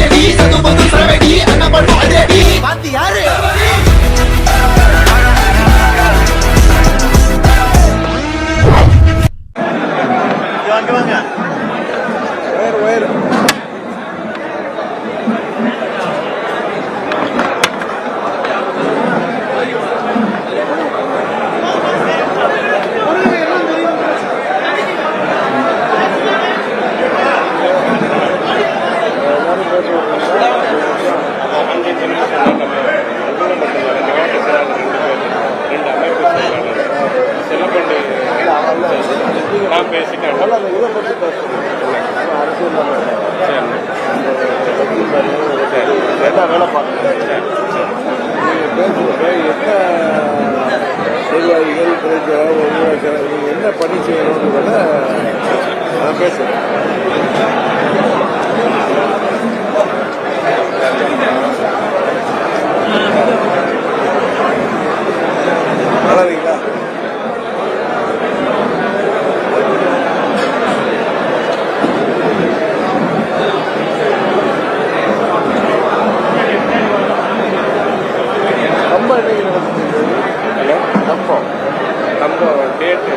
அதிரடி சது பொது சரவெடி அண்ணன் பண்ணும் பாத்தி யாரு நல்லா இருக்கீங்களா ரொம்ப இன்னைக்கு நடந்துச்சு நம்பம் நம்ம டேட்டு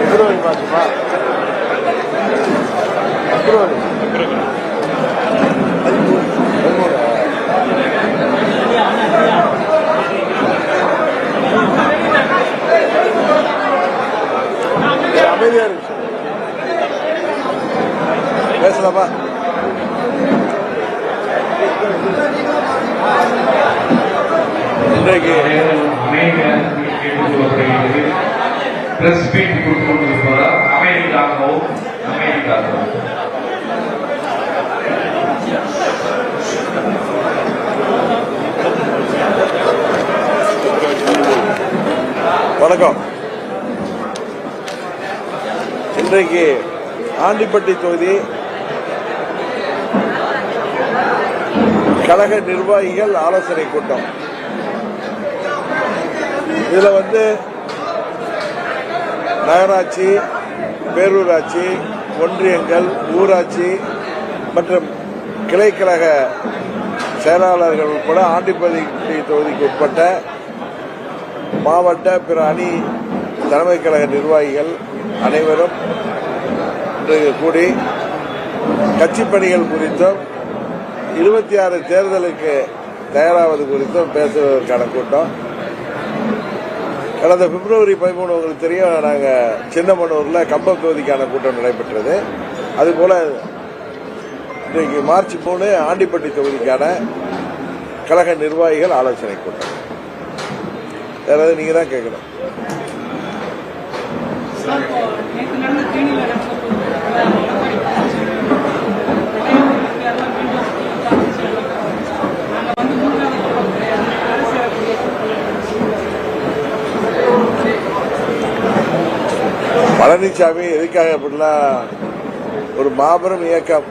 பிப்ரவரி மாசமா பிப்ரவரி பதிமூணு பதிமூணு சரி, இன்றைக்கு ஆண்டிப்பட்டி தொகுதி கழக நிர்வாகிகள் ஆலோசனை கூட்டம். இதுல வந்து நகராட்சி பேரூராட்சி ஒன்றியங்கள் ஊராட்சி மற்றும் கிளைக்கழக செயலாளர்கள் உட்பட ஆண்டிப்பட்டி தொகுதிக்கு உட்பட்ட மாவட்ட பிற அணி தலைமை கழக நிர்வாகிகள் அனைவரும் இன்று கூடி கட்சி பணிகள் குறித்தும் இருபத்தி ஆறு தேர்தலுக்கு தயாராவது குறித்தும் பேசுவதற்கான கூட்டம். கடந்த பிப்ரவரி பதிமூணு உங்களுக்கு தெரியும் நாங்கள் சின்னமனூரில் கம்பம் தொகுதிக்கான கூட்டம் நடைபெற்றது. அதுபோல இன்றைக்கு மார்ச் மூணு ஆண்டிப்பட்டி தொகுதிக்கான கழக நிர்வாகிகள் ஆலோசனை கூட்டம். யாராவது நீங்க தான் கேட்கணும். பழனிசாமி எதுக்காக அப்படின்னா ஒரு மாபெரும் இயக்கம்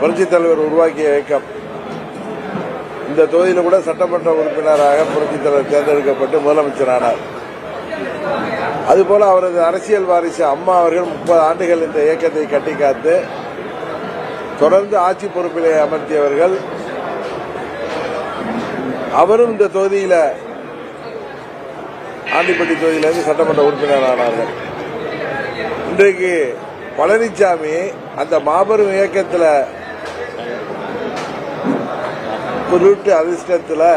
புரட்சித் தலைவர் உருவாக்கிய இயக்கம். இந்த தொகுதியில் கூட சட்டமன்ற உறுப்பினராக புரட்சித் தலைவர் தேர்ந்தெடுக்கப்பட்டு முதலமைச்சரானார் அதுபோல அவரது அரசியல் வாரிசு அம்மா அவர்கள் முப்பது ஆண்டுகள் இந்த இயக்கத்தை கட்டி காத்து தொடர்ந்து ஆட்சி பொறுப்பிலே அமர்த்தியவர்கள். அவரும் இந்த தொகுதியில் ஆண்டிப்பட்டி தொகுதியிலிருந்து சட்டமன்ற உறுப்பினர் ஆனார்கள். இன்றைக்கு பழனிசாமி அந்த மாபெரும் இயக்கத்தில் குறிப்பிட்டு அதிர்ஷ்டத்தில்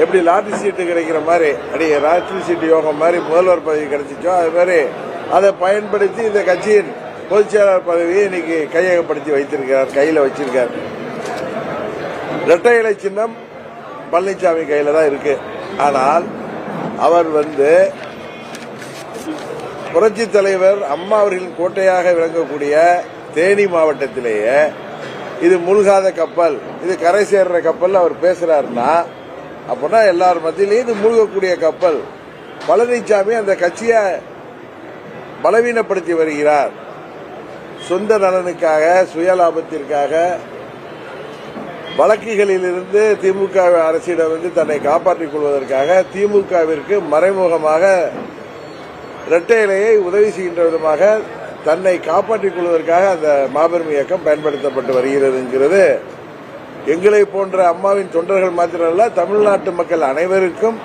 எப்படி லாட்டரி சீட்டு கிடைக்கிற மாதிரி அடி லாட்டரி சீட்டு யோகம் மாதிரி முதல்வர் பதவி கிடைச்சிச்சோ அது மாதிரி அதை பயன்படுத்தி இந்த கட்சியின் பொதுச் செயலாளர் பதவியை இன்னைக்கு கையகப்படுத்தி வைத்திருக்கிறார் கையில் வச்சிருக்கார். இரட்டை இலை சின்னம் பழனிசாமி கையில தான் இருக்கு. ஆனால் அவர் வந்து புரட்சி தலைவர் அம்மா அவர்களின் கோட்டையாக விளங்கக்கூடிய தேனி மாவட்டத்திலேயே இது முழுகாத கப்பல் இது கரை சேர்ற கப்பல் அவர் பேசுறாருன்னா அப்படின்னா எல்லார் மத்தியிலையும் இது மூழ்கக்கூடிய கப்பல். பழனிசாமி அந்த கட்சியை பலவீனப்படுத்தி வருகிறார். சொந்த நலனுக்காக சுயலாபத்திற்காக வழக்குகளிலிருந்து திமுக அரசிடம் வந்து தன்னை காப்பாற்றிக் கொள்வதற்காக திமுகவிற்கு மறைமுகமாக இரட்டையிலையை உதவி செய்கின்ற விதமாக தன்னை காப்பாற்றிக் கொள்வதற்காக அந்த மாபெரும் இயக்கம் பயன்படுத்தப்பட்டு வருகிறதுங்கிறது எங்களை போன்ற அம்மாவின் தொண்டர்கள் மாத்திரமல்ல தமிழ்நாட்டு மக்கள் அனைவருக்கும்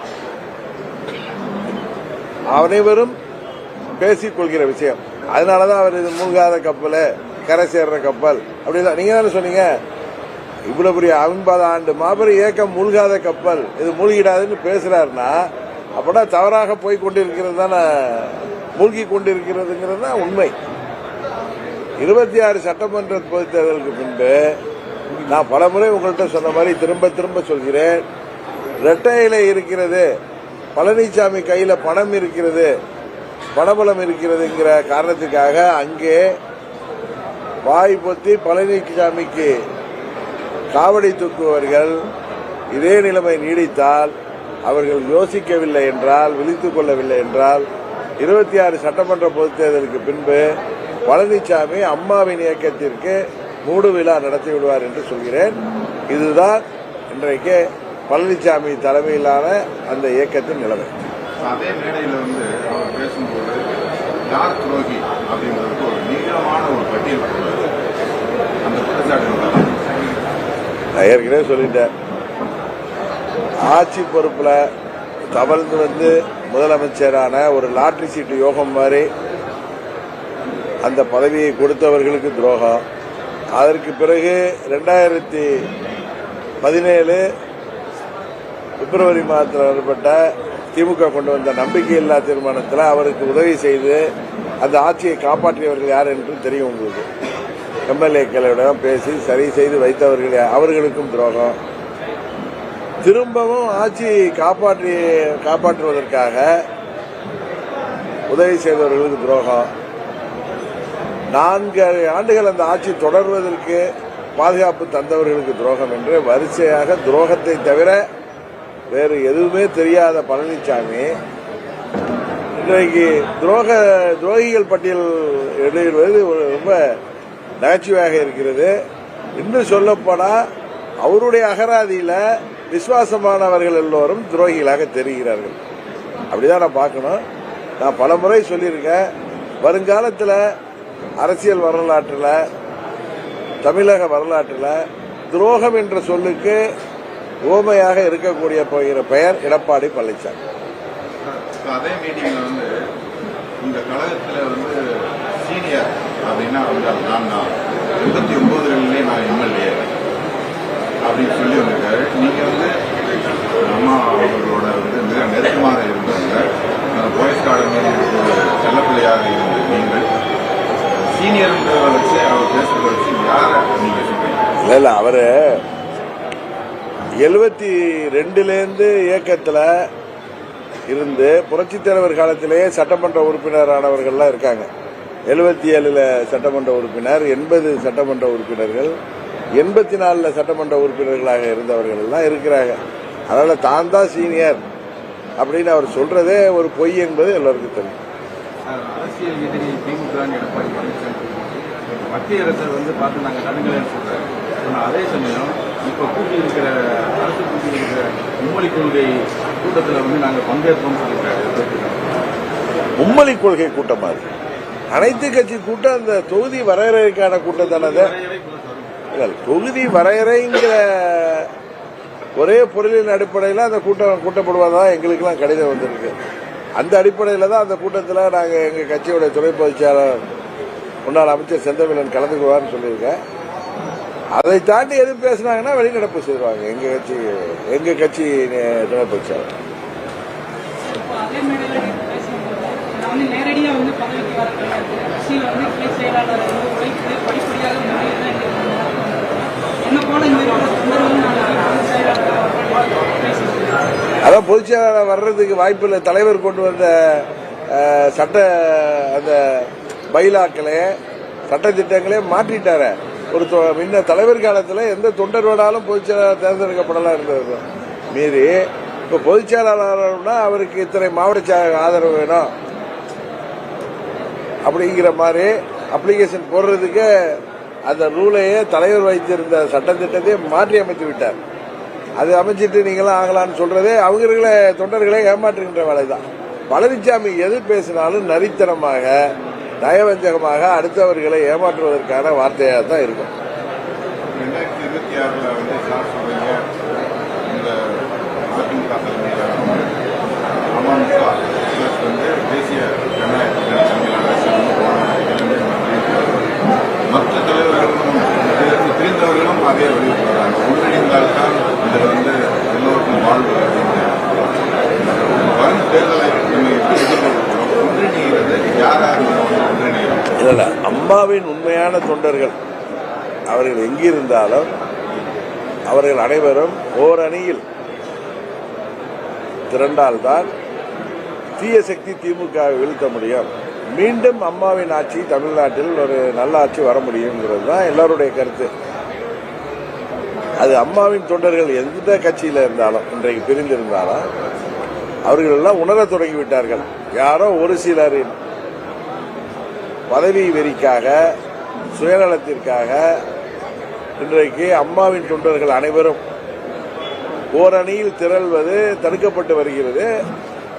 அனைவரும் பேசிக் கொள்கிற விஷயம். அதனாலதான் அவர் இது மூழ்காத கப்பல் கரை சேர்ற கப்பல். அப்படிதான். நீங்க தானே சொன்னீங்க? இவ்வளவு பெரிய ஐம்பது ஆண்டு மாபெரும் இயக்கம் மூழ்காத கப்பல். இது மூழ்கிடாதுன்னு பேசுறாருன்னா அப்படின்னா தவறாக போய் கொண்டிருக்கிறது தானே மூழ்கி கொண்டிருக்கிறதுங்கிறது தான் உண்மை. இருபத்தி ஆறு சட்டமன்ற பொதுத் தேர்தலுக்கு பின்பு நான் பலமுறை உங்கள்கிட்ட சொன்ன மாதிரி திரும்ப திரும்ப சொல்கிறேன். இரட்டை இருக்கிறது. பழனிசாமி கையில பணம் இருக்கிறது. பணபலம் இருக்கிறதுங்கிற காரணத்துக்காக அங்கே வாய் பொத்தி பழனிசாமிக்கு காவடி தூக்குபவர்கள் இதே நிலைமை நீடித்தால் அவர்கள் யோசிக்கவில்லை என்றால் விழித்துக் கொள்ளவில்லை என்றால் இருபத்தி ஆறு சட்டமன்ற பொதுத் தேர்தலுக்கு பின்பு பழனிசாமி அம்மாவின் இயக்கத்திற்கு மூடு விழா நடத்தி விடுவார் என்று சொல்கிறேன். இதுதான் இன்றைக்கு பழனிசாமி தலைமையிலான அந்த இயக்கத்தின் நிலைமை. அதே மேடையில் வந்து அவர் பேசும்போது யார் துரோகி? அப்படிங்கிறதுக்கு ஒரு நீளமான ஒரு பட்டியல் அந்த குற்றச்சாட்டு நான் ஏற்கனவே சொல்லிட்டேன். ஆட்சி பொறுப்புல தவழ்ந்து வந்து முதலமைச்சரான ஒரு லாட்டரி சீட்டு யோகம் மாதிரி அந்த பதவியை கொடுத்தவர்களுக்கு துரோகம். அதற்கு பிறகு ரெண்டாயிரத்தி பதினேழு பிப்ரவரி மாதத்தில் ஏற்பட்ட திமுக கொண்டு வந்த நம்பிக்கையில்லா தீர்மானத்தில் அவருக்கு உதவி செய்து அந்த ஆட்சியை காப்பாற்றியவர்கள் யார் என்று தெரியும் உங்களுக்கு. எம்எல்ஏக்களிடம் பேசி சரி செய்து வைத்தவர்கள் அவர்களுக்கும் துரோகம். திரும்பவும் ஆட்சி காப்பாற்றி காப்பாற்றுவதற்காக உதவி செய்தவர்களுக்கு துரோகம். நான்கு ஆண்டுகள் அந்த ஆட்சி தொடர்வதற்கு பாதுகாப்பு தந்தவர்களுக்கு துரோகம் என்று வரிசையாக துரோகத்தை தவிர வேறு எதுவுமே தெரியாத பழனிசாமி இன்றைக்கு துரோக துரோகிகள் பட்டியல் எழுதுவது ரொம்ப நகைச்சுவையாக இருக்கிறது. இன்னும் சொல்லப்போனால் அவருடைய அகராதியில் விசுவாசமானவர்கள் எல்லோரும் துரோகிகளாக தெரிகிறார்கள். அப்படிதான் நான் பார்க்கணும். நான் பல முறை சொல்லியிருக்கேன். வருங்காலத்தில் அரசியல் வரலாற்றில் தமிழக வரலாற்றில் துரோகம் என்ற சொல்லுக்கு ஓமையாக இருக்கக்கூடிய போகிற பெயர் எடப்பாடி பழனிசாமி. அதே மீட்டிங்ல வந்து இந்த கழகத்தில் வந்து சீனியர் அப்படின்னா வந்து அது நான் எண்பத்தி நான் எம்எல்ஏ அப்படின்னு சொல்லி வந்திருக்காரு. நீங்க வந்து அம்மா அவர்களோட வந்து மிக நெருக்கமாக இருந்தவங்க போயஸ் அகாடமியில் ஒரு செல்லப்பிள்ளையாக இருந்த நீங்கள் சீனியர்ன்றதை வச்சு அவர் பேசுறத வச்சு யாரை நீங்க சொல்றீங்க இல்ல இல்லை அவரு எழுபத்தி ரெண்டுலேருந்து இயக்கத்தில் இருந்து புரட்சித் தலைவர் காலத்திலேயே சட்டமன்ற உறுப்பினரானவர்கள்லாம் இருக்காங்க. எழுபத்தி ஏழுல சட்டமன்ற உறுப்பினர் எண்பது சட்டமன்ற உறுப்பினர்கள் எண்பத்தி நாலுல சட்டமன்ற உறுப்பினர்களாக இருந்தவர்கள் எல்லாம் இருக்கிறாங்க. அதனால தான் தான் சீனியர் அப்படின்னு அவர் சொல்றதே ஒரு பொய் என்பது எல்லோருக்கும் தெரியும். அரசியல் எதிரி திமுக எடப்பாடி பழனிசாமி மத்திய அரசை வந்து பார்த்து நாங்கள் தடுக்கலைன்னு சொல்றாரு ஆனால் அதே சமயம் இப்போ கூட்டி இருக்கிற அரசு கூட்டி இருக்கிற மும்மொழி கொள்கை கூட்டத்தில் வந்து நாங்கள் பங்கேற்போம்னு சொல்லியிருக்காரு. மும்மொழி கொள்கை கூட்டம் அது. அனைத்து கட்சி கூட்டம் அந்த தொகுதி வரையறைக்கான கூட்டம் தானே தொகுதி வரையறைங்கிற ஒரே பொருளின் அடிப்படையில் அந்த கூட்டம் கூட்டப்படுவதா எங்களுக்கெல்லாம் கடிதம் வந்திருக்கு. அந்த அடிப்படையில் தான் அந்த கூட்டத்தில் நாங்கள் எங்கள் கட்சியோட துணை பொதுச்செயலாளர் முன்னாள் அமைச்சர் செந்தமிழன் கலந்துக்குவார்னு சொல்லியிருக்கேன். அதை தாண்டி எது பேசுனாங்கன்னா வெளிநடப்பு செய்வாங்க. எங்கள் கட்சி எங்கள் கட்சி துணை பொதுச்செயலாளர். நேரடியாக வந்து பதவிக்கு செயலாளர் என்ன போல இந்த அதான் பொதுச் செயலாளர் அதான் வர்றதுக்கு வாய்ப்பு இல்லை தலைவர் கொண்டு வந்த சட்ட அந்த பைலாக்களே சட்ட திட்டங்களே மாற்றிட்டாரு. ஒரு தொ- முன்ன தலைவர் காலத்தில் எந்த தொண்டர் வேணாலும் பொதுச்செயலாளர் தேர்ந்தெடுக்கப்படலாம் இருந்தது. மீறி இப்போ பொதுச்செயலாளர்னா அவருக்கு இத்தனை மாவட்ட ஆதரவு வேணும். அப்படிங்கிற மாதிரி அப்ளிகேஷன் போடுறதுக்கு அந்த ரூலையே தலைவர் வைத்திருந்த சட்டத்திட்டத்தையே மாற்றி அமைத்து விட்டார். அது அமைச்சிட்டு நீங்களாம் ஆகலான்னு சொல்றதே அவங்களே தொண்டர்களை ஏமாற்றுகின்ற வேலை தான் பழனிசாமி எது பேசினாலும் நரித்தனமாக நயவஞ்சகமாக அடுத்தவர்களை ஏமாற்றுவதற்கான வார்த்தையாக தான் இருக்கும் ரெண்டாயிரத்தி இருபத்தி ஆறுல வந்து சார் சொல்றீங்க இந்த அதிமுக தலைமையிலான அமமுக பிளஸ் வந்து தேசிய ஜனநாயக தலைமையிலான அரசு வந்து போராட்டம் மற்ற தலைவர்களும் இதிலிருந்து பிரிந்தவர்களும் அதே வலியுறுத்துறாங்க ஒன்றிணைந்தால்தான் இதில் வந்து எல்லோருக்கும் வாழ்வு அப்படின்னு வரும் தேர்தலை நம்ம எப்படி எதிர்கொள்கிறோம் ஒன்றிணைகிறது யாராக இருந்தாலும் ஒன்றிணைகிறோம் இல்ல இல்ல அம்மாவின் உண்மையான தொண்டர்கள் இருந்தாலும் அவர்கள் அனைவரும் ஓரணியில் திரண்டால்தான் தீய சக்தி திமுகவை வீழ்த்த முடியும். மீண்டும் அம்மாவின் ஆட்சி தமிழ்நாட்டில் ஒரு நல்ல ஆட்சி வர முடியுங்கிறது தான் எல்லாருடைய கருத்து. அது அம்மாவின் தொண்டர்கள் எந்த கட்சியில் இருந்தாலும் இன்றைக்கு பிரிந்திருந்தாலும் அவர்கள் எல்லாம் உணரத் தொடங்கிவிட்டார்கள். யாரோ ஒரு சிலரின் பதவி வெறிக்காக சுயநலத்திற்காக இன்றைக்கு அம்மாவின் தொண்டர்கள் அனைவரும் ஓரணியில் திரள்வது தடுக்கப்பட்டு வருகிறது.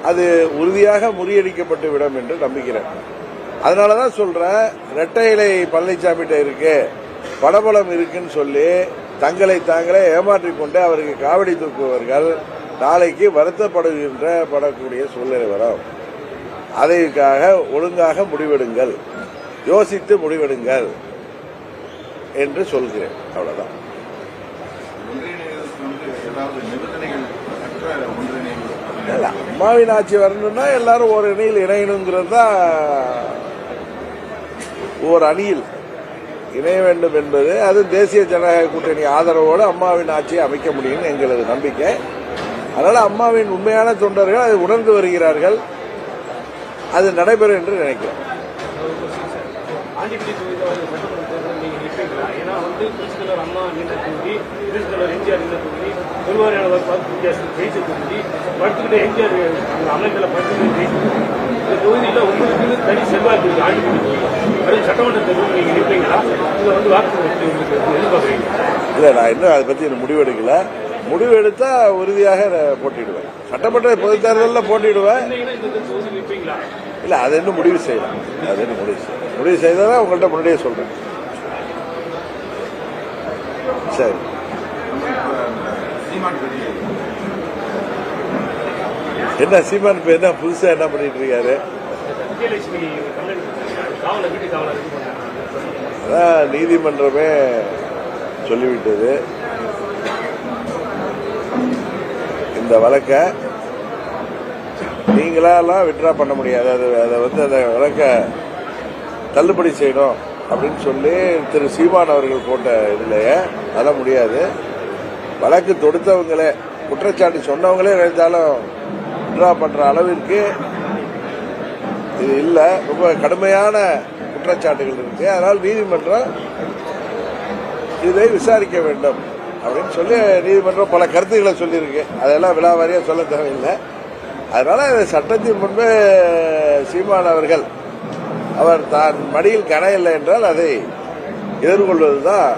அது உறுதியாக முறியடிக்கப்பட்டு விடும் என்று நம்புகிறேன். அதனால தான் சொல்றேன் இரட்டை இலை பழனிசாமிகிட்ட இருக்கு படபலம் இருக்குன்னு சொல்லி தங்களை தாங்களே ஏமாற்றிக் கொண்டு அவருக்கு காவடி தூக்குபவர்கள் நாளைக்கு வருத்தப்படுகின்ற படக்கூடிய சூழ்நிலை வரும். அதற்காக ஒழுங்காக முடிவெடுங்கள். யோசித்து முடிவெடுங்கள். என்று சொல்கிறேன். அவ்வளவுதான். அம்மாவின் ஆட்சி வரணும்னா எல்லாரும் ஒரு அணியில் இணையணுங்கிறது தான் ஒரு அணியில் இணைய வேண்டும் என்பது அது தேசிய ஜனநாயக கூட்டணி ஆதரவோடு அம்மாவின் ஆட்சியை அமைக்க முடியும்னு எங்களது நம்பிக்கை. அதனால அம்மாவின் உண்மையான தொண்டர்கள் அதை உணர்ந்து வருகிறார்கள். அது நடைபெறும் என்று நினைக்கிறேன் ஆண்டிப்பட்டி தொகுதியில் வந்து சட்டமன்ற தேர்தல் நீங்கள் நிற்பீங்களா ஏன்னா வந்து புரட்சித் தலைவர் அம்மா நின்ற தொகுதி புரட்சித் தலைவர் எம்ஜிஆர் நின்ற தொகுதி பெருவாரியான வாக்கு வித்தியாசத்தில் ஜெயிச்ச தொகுதி படுத்துக்கிட்டு எம்ஜிஆர் அந்த அமைப்பில் படுத்துக்கிட்டு ஜெயிச்ச இந்த தொகுதியில் உங்களுக்கு தனி செல்வாக்கு தொகுதி அது சட்டமன்ற தேர்தல் நீங்கள் நிற்பீங்களா இதை வந்து வாக்கு எதிர்பார்க்குறீங்க? இல்ல நான் இன்னும் அதை பத்தி இன்னும் முடிவு எடுக்கல முடிவு எடுத்தா உறுதியாக நான் போட்டியிடுவேன். சட்டமன்ற பொதுத் தேர்தலில் நிற்பீங்களா இல்ல அது இன்னும் முடிவு செய்யலாம் அது இன்னும் முடிவு செய்யலாம் முடிவு செய்ததான் உங்கள்கிட்ட முன்னாடியே சொல்றேன். சரி. என்ன சீமான் இப்ப என்ன புதுசா என்ன பண்ணிட்டு இருக்காரு? அதான் நீதிமன்றமே சொல்லிவிட்டது. இந்த வழக்கை நீங்களாலாம் விட்ரா பண்ண முடியாது. அது அதை வந்து அந்த வழக்கை தள்ளுபடி செய்யணும். அப்படின்னு சொல்லி திரு சீமான் அவர்கள் போட்ட இதுலயே அதெல்லாம் முடியாது. வழக்கு தொடுத்தவங்களே குற்றச்சாட்டு சொன்னவங்களே நினைத்தாலும் ட்ரா பண்ற அளவிற்கு இது இல்ல. ரொம்ப கடுமையான குற்றச்சாட்டுகள் இருக்கு. அதனால் நீதிமன்றம் இதை விசாரிக்க வேண்டும் அப்படின்னு சொல்லி நீதிமன்றம் பல கருத்துக்களை சொல்லியிருக்கு. அதெல்லாம் விழாவாரியா சொல்ல தேவையில்லை. அதனால சட்டத்தின் முன்பு சீமான் அவர்கள் அவர் தான் மடியில் கன இல்லை என்றால் அதை எதிர்கொள்வதுதான்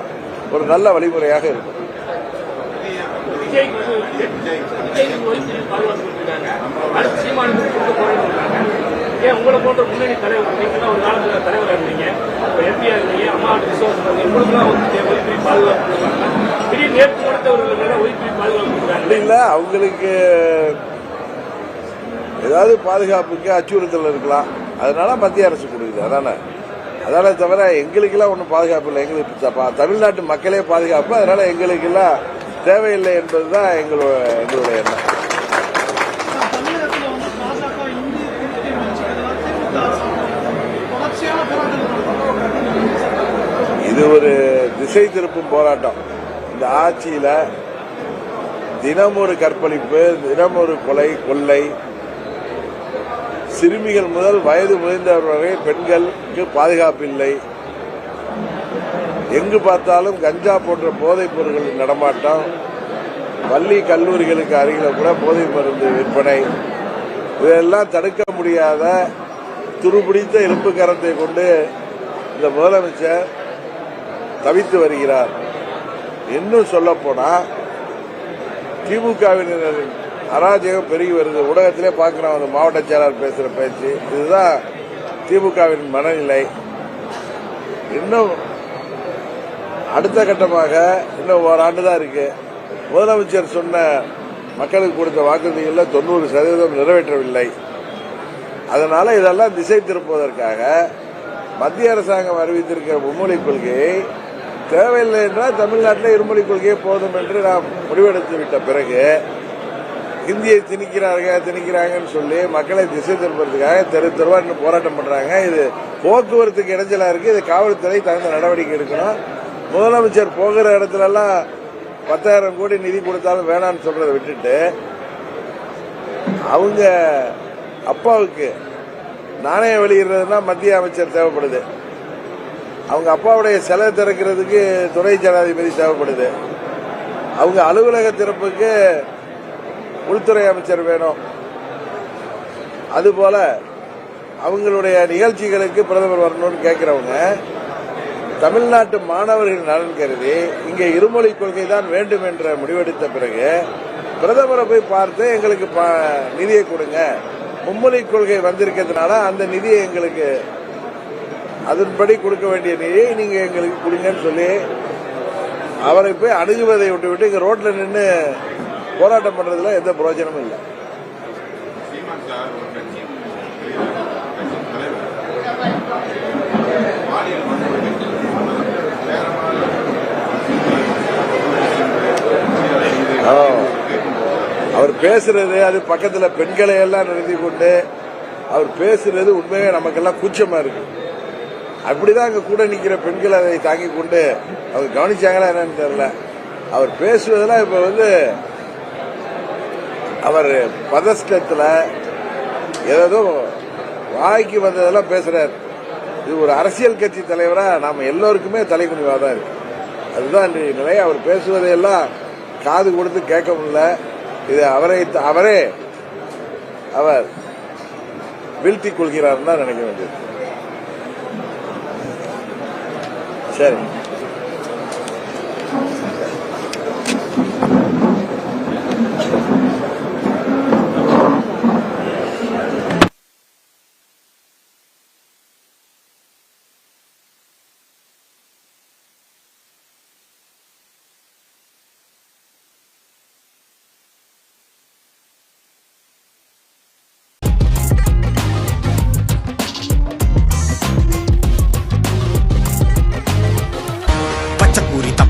ஒரு நல்ல வழிமுறையாக இருக்கும். ஏன் உங்களை தலைவராக இருந்தீங்க நேற்று இல்ல அவங்களுக்கு ஏதாவது பாதுகாப்புக்கு அச்சுறுத்தல் இருக்கலாம். அதனால மத்திய அரசு கொடுக்குது. அதானே? அதானே தவிர எங்களுக்கெல்லாம் ஒன்றும் பாதுகாப்பு இல்லை. எங்களுக்கு தமிழ்நாட்டு மக்களே பாதுகாப்பு. அதனால எங்களுக்கெல்லாம் தேவையில்லை என்பதுதான் எங்களோட எங்களுடைய எண்ணம். இது ஒரு திசை திருப்பும் போராட்டம். இந்த ஆட்சியில தினம் ஒரு கற்பழிப்பு தினம் ஒரு கொலை கொள்ளை சிறுமிகள் முதல் வயது முதிர்ந்தவர் வரை பெண்களுக்கு பாதுகாப்பு இல்லை எங்கு பார்த்தாலும் கஞ்சா போன்ற போதைப் பொருட்களின் நடமாட்டம். பள்ளி கல்லூரிகளுக்கு அருகில் கூட போதை மருந்து விற்பனை. இதெல்லாம் தடுக்க முடியாத துருபிடித்த இரும்பு கரத்தை கொண்டு இந்த முதலமைச்சர் தவித்து வருகிறார். இன்னும் சொல்லப்போனால் திமுகவினரின் அராஜகம் பெருகி வருது. ஊடகத்திலே பார்க்கிறோம் அந்த மாவட்ட செயலாளர் பேசுகிற பேச்சு. இதுதான் திமுகவின் மனநிலை. இன்னும் அடுத்த கட்டமாக இன்னும் ஓராண்டு தான் இருக்கு. முதலமைச்சர் சொன்ன மக்களுக்கு கொடுத்த வாக்குறுதிகளில் தொண்ணூறு சதவீதம் நிறைவேற்றவில்லை. அதனால இதெல்லாம் திசை திருப்புவதற்காக மத்திய அரசாங்கம் அறிவித்திருக்கிற மும்மொழி கொள்கையை தேவையில்லை என்றால் தமிழ்நாட்டில் இருமொழி கொள்கையே போதும் என்று நாம் முடிவெடுத்து விட்ட பிறகு இந்தியை திணிக்கிறாங்க திணிக்கிறாங்கன்னு சொல்லி மக்களை திசை திருப்பறதுக்காக தெரு தெருவா போராட்டம் பண்றாங்க. இது போக்குவரத்துக்கு இடைஞ்சலா இருக்கு. இது காவல்துறை தகுந்த நடவடிக்கை எடுக்கணும். முதலமைச்சர் போகிற இடத்துல எல்லாம் பத்தாயிரம் கோடி நிதி கொடுத்தாலும் வேணாம்னு சொல்றதை விட்டுட்டு அவங்க அப்பாவுக்கு நாணயம் வெளியிடுறதுனா மத்திய அமைச்சர் தேவைப்படுது. அவங்க அப்பாவுடைய செலவு திறக்கிறதுக்கு துணை ஜனாதிபதி தேவைப்படுது. அவங்க அலுவலக திறப்புக்கு உள்துறை அமைச்சர் வேணும். அதுபோல அவங்களுடைய நிகழ்ச்சிகளுக்கு பிரதமர் வரணும்னு கேட்கிறவங்க தமிழ்நாட்டு மாணவர்கள் நலன் கருதி இங்கே இருமொழி கொள்கை தான் வேண்டும் என்ற முடிவெடுத்த பிறகு பிரதமரை போய் பார்த்து எங்களுக்கு ப- நிதியை கொடுங்க. மும்மொழி கொள்கை வந்திருக்கிறதுனால அந்த நிதியை எங்களுக்கு அதன்படி கொடுக்க வேண்டிய நிதியை நீங்க எங்களுக்கு கொடுங்கன்னு சொல்லி அவரை போய் அணுகுவதை விட்டு விட்டு இங்க ரோட்ல நின்று போராட்டம் பண்றதுல எந்த பிரயோஜனமும் இல்லை. அவர் பேசுறது அது பக்கத்துல பெண்களை எல்லாம் நிறுத்தி கொண்டு அவர் பேசுறது உண்மையே நமக்கெல்லாம் கூச்சமா இருக்கு. அப்படிதான் அங்க கூட நிக்கிற பெண்கள் அதை தாங்கி கொண்டு அவங்க கவனிச்சாங்களா என்னன்னு தெரியல. அவர் பேசுவதெல்லாம் இப்ப வந்து அவர் பதஸ்டத்தில் ஏதோ வாய்க்கு வந்ததெல்லாம் பேசுறாரு. இது ஒரு அரசியல் கட்சி தலைவரா நாம எல்லோருக்குமே தலைக்குனிவா தான் இருக்கு. அதுதான் இன்றைய நிலை. அவர் பேசுவதையெல்லாம் காது கொடுத்து கேட்க முடியல. இது அவரை அவரே அவர் வீழ்த்திக் கொள்கிறார் தான் நினைக்க வேண்டியது. சரி.